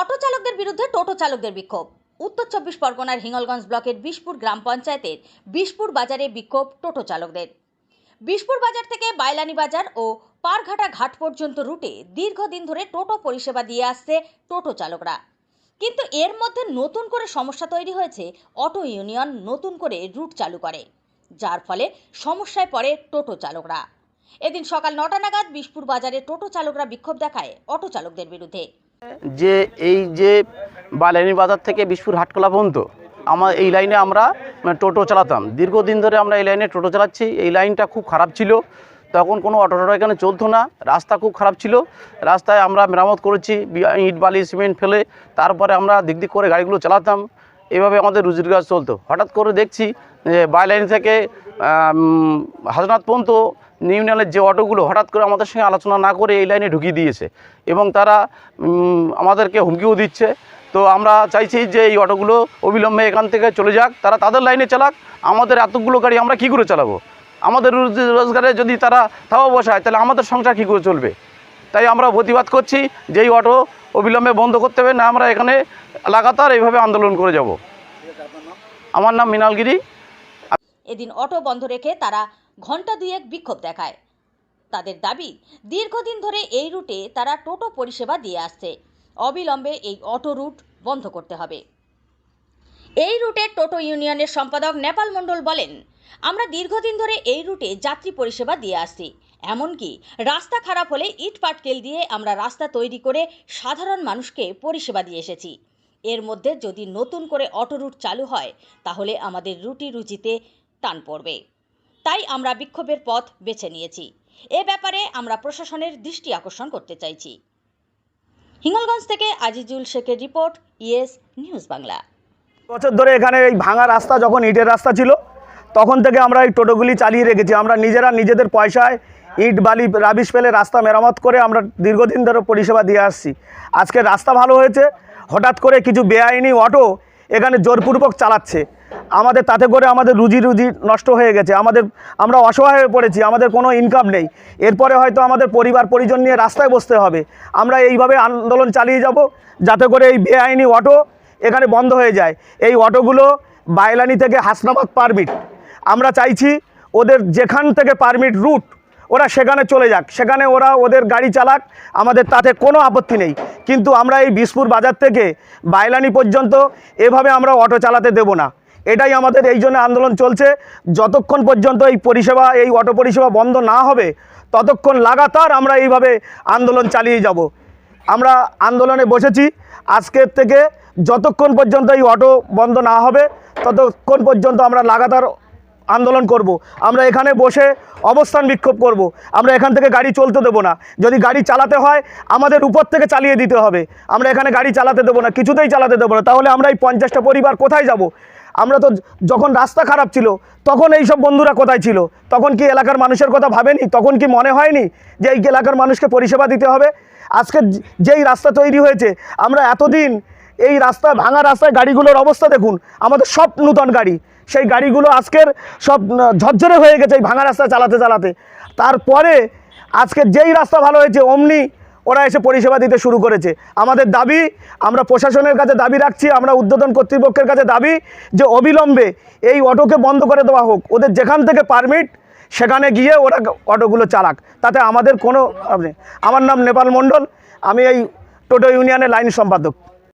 Auto চালকদের বিরুদ্ধে টোটো চালকদের বিক্ষোভ। উত্তর চব্বিশ পরগনার হিঙ্গলগঞ্জ ব্লকের বিশপুর গ্রাম পঞ্চায়েতের বিশপুর বাজারে বিক্ষোভ টোটো চালকদের। বিশপুর বাজার থেকে বাইলানি বাজার ও পারঘাটা ঘাট পর্যন্ত রুটে দীর্ঘদিন ধরে টোটো পরিষেবা দিয়ে আসছে টোটো চালকরা। কিন্তু এর মধ্যে নতুন করে সমস্যা তৈরি হয়েছে অটো ইউনিয়ন নতুন করে রুট চালু করে, যার ফলে সমস্যায় পড়ে টোটো চালকরা। এদিন সকাল নটা নাগাদ বিশপুর বাজারে টোটো চালকরা বিক্ষোভ দেখায় অটো চালকদের বিরুদ্ধে। যে এই যে বালানি বাজার থেকে বিশপুর হাটকলা পর্যন্ত আমার এই লাইনে আমরা মানে টোটো চালাতাম। দীর্ঘদিন ধরে আমরা এই লাইনে টোটো চালাচ্ছি। এই লাইনটা খুব খারাপ ছিল। তখন কোনো অটো টোটো এখানে চলতো না। রাস্তা খুব খারাপ ছিল। রাস্তায় আমরা মেরামত করেছি ইট বালি, সিমেন্ট ফেলে। তারপরে আমরা দিক দিক করে গাড়িগুলো চালাতাম। এভাবে আমাদের রুজির কাজ চলতো। হঠাৎ করে দেখছি যে বাইলাইন থেকে হাজনাথ পর্যন্ত ইউনিয়নের যে অটোগুলো হঠাৎ করে আমাদের সঙ্গে আলোচনা না করে এই লাইনে ঢুকিয়ে দিয়েছে এবং তারা আমাদেরকে হুমকিও দিচ্ছে। তো আমরা চাইছি যে এই অটোগুলো অবিলম্বে এখান থেকে চলে যাক, তারা তাদের লাইনে চালাক, আমাদের এতগুলো গাড়ি আমরা কী করে চালাবো? আমাদের রুজি, রোজগারে যদি তারা তাও বসায়, তাহলে আমাদের সংসার কী করে চলবে? তাই আমরা প্রতিবাদ করছি যে এই অটো অবিলম্বে বন্ধ করতে হবে, না আমরা এখানে লাগাতার এইভাবে আন্দোলন করে যাব। আমার নাম মৃণালগিরি। এদিন অটো বন্ধ রেখে তারা ঘণ্টা দুয়েক বিক্ষোভ দেখায়। তাদের দাবি, দীর্ঘদিন ধরে এই রুটে তারা টোটো পরিষেবা দিয়ে আসছে। অবিলম্বে এই অটো রুট বন্ধ করতে হবে। এই রুটে টোটো ইউনিয়নের সম্পাদক নেপাল মণ্ডল বলেন, আমরা দীর্ঘদিন ধরে এই রুটে যাত্রী পরিষেবা দিয়ে আসছি। এমনকি রাস্তা খারাপ হলে ইট পাটকেল দিয়ে আমরা রাস্তা তৈরি করে সাধারণ মানুষকে পরিষেবা দিয়ে এসেছি। এর মধ্যে যদি নতুন করে অটো রুট চালু হয়, তাহলে আমাদের রুটি রুচিতে টান পড়বে। তাই আমরা বিক্ষোভের পথ বেছে নিয়েছি। এ ব্যাপারে আমরা প্রশাসনের দৃষ্টি আকর্ষণ করতে চাইছি। হিঙ্গলগঞ্জ থেকে আজিজুল শেখের রিপোর্ট ইয়েস নিউজ বাংলা। বছর ধরে এখানে এই ভাঙা রাস্তা যখন ইটের রাস্তা ছিল, তখন থেকে আমরা এই টোটোগুলি চালিয়ে রেখেছি। আমরা নিজেরা নিজেদের পয়সায় ইট, বালি, রাবিশ ফেলে রাস্তা মেরামত করে আমরা দীর্ঘদিন ধরে পরিষেবা দিয়ে আসছি। আজকে রাস্তা ভালো হয়েছে, হঠাৎ করে কিছু বেআইনি অটো এখানে জোরপূর্বক চালাচ্ছে। আমাদের তাতে করে আমাদের রুজি রুজি নষ্ট হয়ে গেছে, আমাদের, আমরা অসহায় হয়ে পড়েছি, আমাদের কোনো ইনকাম নেই। এরপরে হয়তো আমাদের পরিবার, পরিজন নিয়ে রাস্তায় বসতে হবে। আমরা এইভাবে আন্দোলন চালিয়ে যাব যাতে করে এই বেআইনি অটো এখানে বন্ধ হয়ে যায়। এই অটোগুলো বাইলানি থেকে হাসনাবাদ পারমিট আমরা চাইছি ওদের যেখান থেকে পারমিট রুট ওরা সেখানে চলে যাক। সেখানে ওরা ওদের গাড়ি চালাক, আমাদের তাতে কোনো আপত্তি নেই। কিন্তু আমরা এই বিশপুর বাজার থেকে বাইলানি পর্যন্ত এভাবে আমরা অটো চালাতে দেব না। এটাই আমাদের এই জন্য আন্দোলন চলছে। যতক্ষণ পর্যন্ত এই পরিষেবা, এই অটো পরিষেবা বন্ধ না হবে, ততক্ষণ লাগাতার আমরা এইভাবে আন্দোলন চালিয়ে যাব। আমরা আন্দোলনে বসেছি। আজকের থেকে যতক্ষণ পর্যন্ত এই অটো বন্ধ না হবে, ততক্ষণ পর্যন্ত আমরা লাগাতার আন্দোলন করব। আমরা এখানে বসে অবস্থান বিক্ষোভ করব। আমরা এখান থেকে গাড়ি চলতে দেবো না। যদি গাড়ি চালাতে হয়, আমাদের উপর থেকে চালিয়ে দিতে হবে। আমরা এখানে গাড়ি চালাতে দেবো না, কিছুতেই চালাতে দেবো না। তাহলে আমরা এই পঞ্চাশটা পরিবার কোথায় যাব? আমরা তো যখন রাস্তা খারাপ ছিল, তখন এই সব বন্ধুরা কোথায় ছিল? তখন কি এলাকার মানুষের কথা ভাবেনি? তখন কি মনে হয়নি যে এই এলাকার মানুষকে পরিষেবা দিতে হবে? আজকে যেই রাস্তা তৈরি হয়েছে, আমরা এতদিন এই রাস্তা, ভাঙা রাস্তায় গাড়িগুলোর অবস্থা দেখুন, আমাদের সব নূতন গাড়ি। সেই গাড়িগুলো আজকের সব ঝরঝরে হয়ে গেছে এই ভাঙা রাস্তা চালাতে চালাতে। তারপরে আজকে যেই রাস্তা ভালো হয়েছে, অমনি ওরা এসে পরিষেবা দিতে শুরু করেছে। আমাদের দাবি, আমরা প্রশাসনের কাছে দাবি রাখছি, আমরা উদ্বোধন কর্তৃপক্ষের কাছে দাবি যে অবিলম্বে এই অটোকে বন্ধ করে দেওয়া হোক। ওদের যেখান থেকে পারমিট, সেখানে গিয়ে ওরা অটোগুলো চালাক। তাতে আমাদের কোনো আমার নাম নেপাল মণ্ডল, আমি এই টোটো ইউনিয়নের লাইন সম্পাদক।